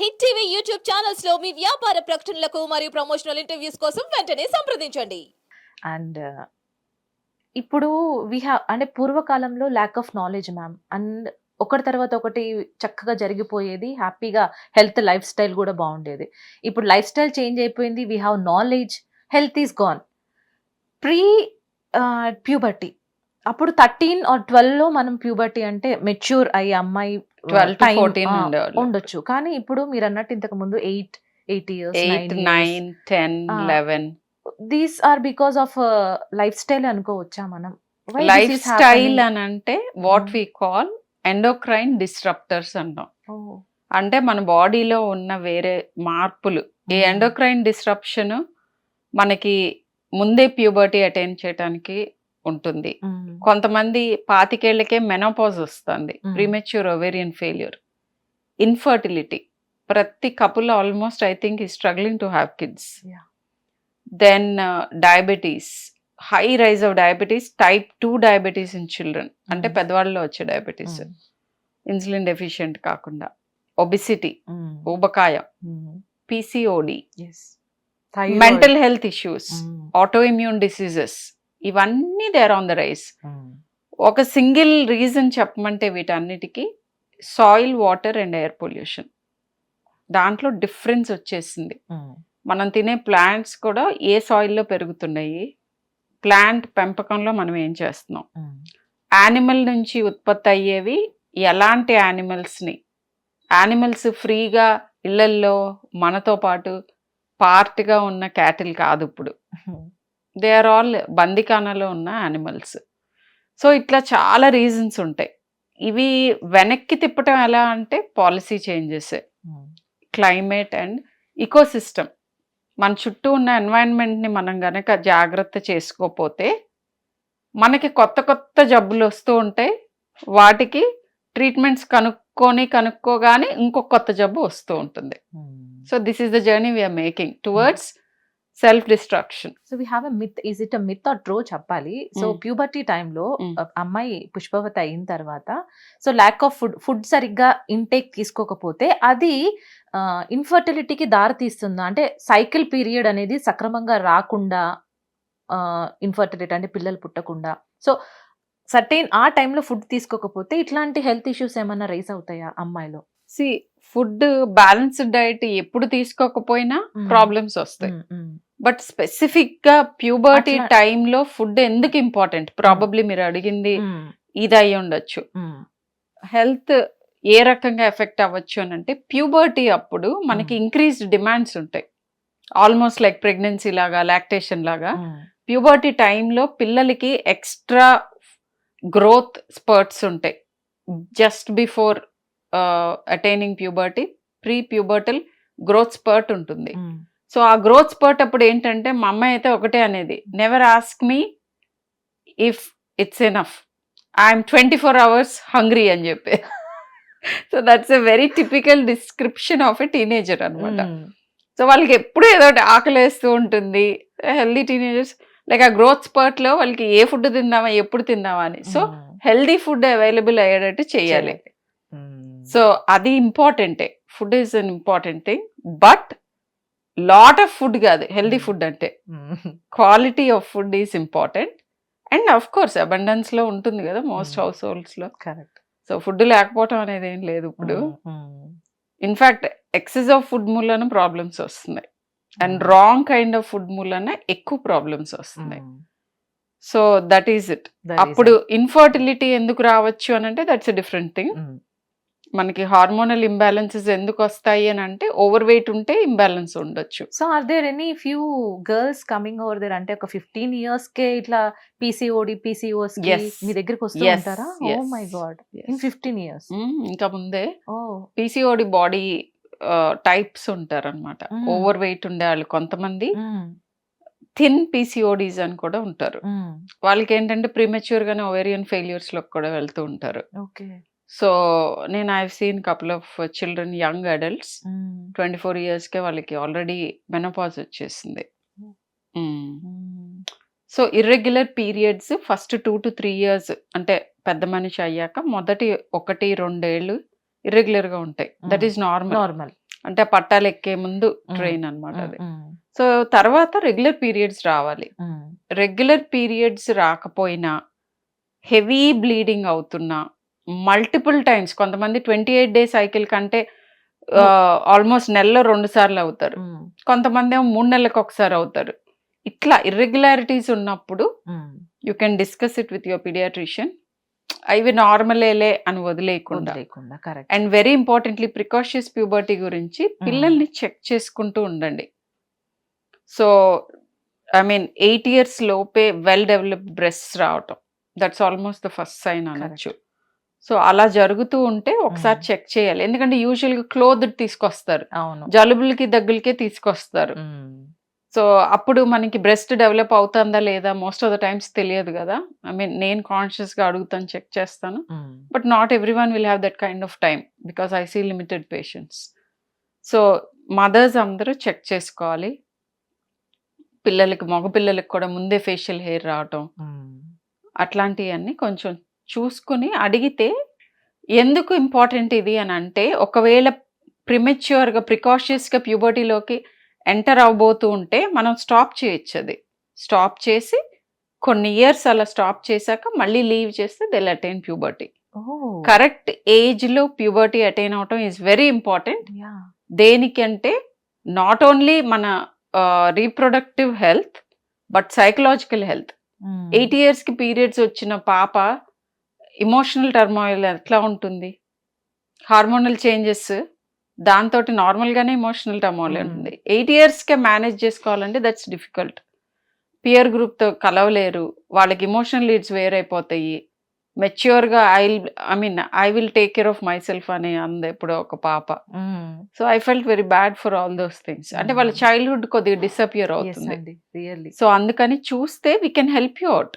Hit TV YouTube ఛానల్స్లో మీ వ్యాపార ప్రకటనలకు మరియు ప్రమోషనల్ ఇంటర్వ్యూస్ కోసం వెంటనే సంప్రదించండి. అండ్ uh, ఇప్పుడు వి హ్యావ్ అంటే పూర్వకాలంలో lack of knowledge ma'am and ఒకటి తర్వాత ఒకటి చక్కగా జరిగిపోయేది హ్యాపీగా హెల్త్ లైఫ్ స్టైల్ కూడా బాగుండేది. ఇప్పుడు లైఫ్ స్టైల్ చేంజ్ అయిపోయింది we have knowledge health is gone pre puberty అప్పుడు థర్టీన్ ఆర్ ట్వెల్వ్లో మనం ప్యూబర్టీ అంటే మెచ్యూర్ అయ్యే అమ్మాయి ట్వెల్వ్ ఉండొచ్చు కానీ ఇప్పుడు మీరు అన్నట్టు ఇంతకు ముందు eight eight years nine ten eleven these are because of lifestyle అనుకోవచ్చా మనం లైఫ్ స్టైల్? అని అంటే what. We call endocrine disruptors అంటాం. అంటే మన బాడీలో ఉన్న వేరే మార్పులు ఈ. ఎండోక్రైన్ డిస్ట్రప్షన్ మనకి ముందే ప్యూబర్టీ అటైన్ చేయడానికి ఉంటుంది. కొంతమంది పాతికేళ్ళకే మెనోపాజ్ వస్తుంది. ప్రీమెచ్యూర్ ఒవేరియన్ ఫెయిల్యూర్ ఇన్ఫర్టిలిటీ ప్రతి కపుల్ ఆల్మోస్ట్ ఐ థింక్ ఈ struggling to have kids. Then diabetes high rise of diabetes type two diabetes in children అంటే. పెద్దవాళ్ళలో వచ్చే డయాబెటీస్. ఇన్సులిన్ డెఫిషియెంట్ కాకుండా ఒబిసిటీ. ఊబకాయం. PCOD. Mental health issues. Autoimmune diseases ఇవన్నీ they're on the rise. ఒక single reason చెప్పమంటే వీటన్నిటికీ soil water and air pollution దాంట్లో డిఫరెన్స్ వచ్చేసింది. Mm. మనం తినే ప్లాంట్స్ కూడా ఏ సాయిల్లో పెరుగుతున్నాయి? ప్లాంట్ పెంపకంలో మనం ఏం చేస్తున్నాం. యానిమల్ నుంచి ఉత్పత్తి అయ్యేవి ఎలాంటి యానిమల్స్ని యానిమల్స్ ఫ్రీగా ఇళ్ళల్లో మనతో పాటు పార్ట్గా ఉన్న క్యాటిల్ కాదు ఇప్పుడు. దే ఆర్ ఆల్ బందికానాలో ఉన్న యానిమల్స్ సో ఇట్లా చాలా రీజన్స్ ఉంటాయి. ఇవి వెనక్కి తిప్పటం ఎలా అంటే policy changes. Climate and ecosystem మన చుట్టూ ఉన్న ఎన్వైరన్మెంట్ని మనం గనక జాగ్రత్త చేసుకోపోతే మనకి కొత్త కొత్త జబ్బులు వస్తూ ఉంటాయి. వాటికి ట్రీట్మెంట్స్ కనుక్కొని కనుక్కోగానే ఇంకొక కొత్త జబ్బు వస్తూ ఉంటుంది. So this is the journey we are making towards self destruction so we have myth is it a myth or true చెప్పాలి? సో. ప్యూబర్టీ టైంలో. అమ్మాయి పుష్పవతి అయిన తర్వాత so lack of food food సరిగ్గా ఇంటేక్ తీసుకోకపోతే అది ఇన్ఫర్టిలిటీకి దారి తీస్తుందా? అంటే సైకిల్ పీరియడ్ అనేది సక్రమంగా రాకుండా ఇన్ఫర్టిలిటీ అంటే పిల్లలు పుట్టకుండా. సో సర్టైన్ ఆ టైంలో ఫుడ్ తీసుకోకపోతే ఇట్లాంటి హెల్త్ ఇష్యూస్ ఏమైనా రైస్ అవుతాయా అమ్మాయిలో? సి ఫుడ్ బ్యాలెన్స్డ్ డైట్ ఎప్పుడు తీసుకోకపోయినా. ప్రాబ్లమ్స్ వస్తాయి. బట్ స్పెసిఫిక్గా ప్యూబర్టీ టైంలో ఫుడ్ ఎందుకు ఇంపార్టెంట్ ప్రాబబ్లీ మీరు అడిగింది ఇది అయి ఉండొచ్చు హెల్త్ ఏ రకంగా ఎఫెక్ట్ అవ్వచ్చు అని అంటే ప్యూబర్టీ అప్పుడు మనకి. ఇంక్రీజ్డ్ డిమాండ్స్ ఉంటాయి ఆల్మోస్ట్ లైక్ ప్రెగ్నెన్సీ లాగా లాక్టేషన్ లాగా. ప్యూబర్టీ టైంలో పిల్లలకి ఎక్స్ట్రా గ్రోత్ స్పర్ట్స్ ఉంటాయి just before attaining puberty pre pubertal growth spurt ఉంటుంది. సో ఆ గ్రోత్ స్పర్ట్ అప్పుడు ఏంటంటే మా అమ్మాయి అయితే ఒకటే అనేది. Never ask me if it's enough I'm twenty four hours hungry అని చెప్పి. So that's a very typical description of a teenager అనమాట. సో వాళ్ళకి ఎప్పుడు ఏదో ఒకటి ఆకలేస్తూ ఉంటుంది. హెల్దీ టీనేజర్స్ లైక్ ఆ గ్రోత్ స్పర్ట్లో వాళ్ళకి ఏ ఫుడ్ తిందామా ఎప్పుడు తిందామా అని. సో. హెల్దీ ఫుడ్ అవైలబుల్ అయ్యేటట్టు చేయాలి. Mm. సో అది ఇంపార్టెంటే food is an important thing but lot of food కాదు హెల్దీ. ఫుడ్ అంటే Mm. Quality of food is important and of course అబండెన్స్లో ఉంటుంది కదా మోస్ట్. హౌస్ హోల్డ్స్లో Correct. సో ఫుడ్ లేకపోవటం అనేది ఏం లేదు ఇప్పుడు in fact excess of food మూలన ప్రాబ్లమ్స్ వస్తున్నాయి and wrong kind of food మూలన ఎక్కువ ప్రాబ్లమ్స్ వస్తున్నాయి. సో దట్ ఈస్ ఇట్ అప్పుడు. ఇన్ఫర్టిలిటీ ఎందుకు రావచ్చు అని అంటే దట్స్ డిఫరెంట్ థింగ్ మనకి హార్మోనల్ ఇంబ్యాలెన్సెస్ ఎందుకు వస్తాయి అని అంటే ఓవర్ వెయిట్ ఉంటే ఇంబ్యాలెన్స్ ఉండొచ్చు. So are there any few girls coming over there అంటే ఒక ఫిఫ్టీన్ ఇయర్స్ కే ఇట్లా పీసీఓడి పీసీఓస్. మీ దగ్గరికి వస్తూ ఉంటారా? ఓ my god. In fifteen years ఇంకా ముందే పీసీఓడి బాడీ టైప్స్ ఉంటారన్నమాట. Mm. ఓవర్ వెయిట్ ఉండే వాళ్ళు కొంతమంది Mm, థిన్ పీసీఓడీస్ అని కూడా ఉంటారు. Mm, వాళ్ళకి ఏంటంటే ప్రీమెచ్యూర్ గానే ఓవేరియన్ ఫెయిల్యూర్స్లో కూడా వెళ్తూ ఉంటారు. ఓకే సో నేను I seen couple of children young adults Mm, twenty four కే వాళ్ళకి ఆల్రెడీ మెనోపాజ్ వచ్చేసింది. మ్మ్. mm, so irregular periods first two to three years అంటే పెద్ద మనిషి అయ్యాక మొదటి ఒకటి రెండేళ్ళు ఇర్రెగ్యులర్గా ఉంటాయి. That Mm. Is normal normal అంటే పట్టాలు ఎక్కే ముందు. ట్రైన్ అన్నమాట ఉమ్, అది. సో తర్వాత రెగ్యులర్ పీరియడ్స్ రావాలి. రెగ్యులర్ పీరియడ్స్ రాకపోయినా హెవీ బ్లీడింగ్ అవుతున్నా మల్టిపుల్ టైమ్స్ కొంతమంది ట్వంటీ ఎయిట్ డే సైకిల్ కంటే ఆల్మోస్ట్ నెలలో రెండు సార్లు అవుతారు. కొంతమంది ఏమో మూడు నెలలకు ఒకసారి అవుతారు. ఇట్లా ఇర్రెగ్యులారిటీస్ ఉన్నప్పుడు. You can discuss it with your paediatrician ఇవి నార్మలేలే అని వదిలేయకుండా. And very importantly precautious puberty గురించి పిల్లల్ని చెక్ చేసుకుంటూ ఉండండి. So I mean eight years లోపే వెల్ డెవలప్డ్ బ్రెస్ట్స్ రావటం. That's almost the first sign అనొచ్చు. సో అలా జరుగుతూ ఉంటే ఒకసారి. చెక్ చేయాలి. ఎందుకంటే యూజువల్గా క్లోత్ తీసుకొస్తారు. అవును. జలుబులకి దగ్గులకే తీసుకొస్తారు. సో అప్పుడు మనకి బ్రెస్ట్ డెవలప్ అవుతుందా లేదా మోస్ట్ ఆఫ్ ద టైమ్స్ తెలియదు కదా. ఐ మీన్ నేను కాన్షియస్గా అడుగుతాను చెక్ చేస్తాను. But not everyone will have that kind of time because I see limited patients. So mothers అందరూ చెక్ చేసుకోవాలి. పిల్లలకి మగ పిల్లలకి కూడా ముందే ఫేషియల్ హెయిర్ రావటం అట్లాంటివన్నీ కొంచెం చూసుకుని అడిగితే ఎందుకు ఇంపార్టెంట్ ఇది? అని అంటే ఒకవేళ ప్రిమెచ్యూర్గా ప్రికాషియస్గా ప్యూబర్టీలోకి ఎంటర్ అవ్వబోతూ ఉంటే మనం స్టాప్ చేయొచ్చు అది. స్టాప్ చేసి కొన్ని ఇయర్స్ అలా స్టాప్ చేశాక మళ్ళీ లీవ్ చేస్తే దెల్ అటైన్ ప్యూబర్టీ కరెక్ట్ ఏజ్లో ప్యూబర్టీ అటైన్ అవటం ఈజ్ వెరీ ఇంపార్టెంట్ దేనికంటే నాట్ ఓన్లీ మన reproductive health but psychological health eight ఇయర్స్కి పీరియడ్స్ వచ్చిన పాప ఇమోషనల్ టర్మాయిల్ ఎట్లా ఉంటుంది? హార్మోనల్ చేంజెస్ దాంతో నార్మల్గానే ఇమోషనల్ టర్మాయిల్. ఉంటుంది. ఎయిట్ ఇయర్స్కే మేనేజ్ చేసుకోవాలంటే దట్స్ డిఫికల్ట్ పియర్ గ్రూప్తో కలవలేరు వాళ్ళకి ఇమోషనల్ లీడ్స్ వేరైపోతాయి మెచ్యూర్గా I I mean I will take care of myself అని అంది ఎప్పుడో ఒక పాప. So I felt very bad for all those things అంటే వాళ్ళ. చైల్డ్హుడ్ కొద్దిగా డిసపియర్ అవుతుంది. సో అందుకని చూస్తే we can help you out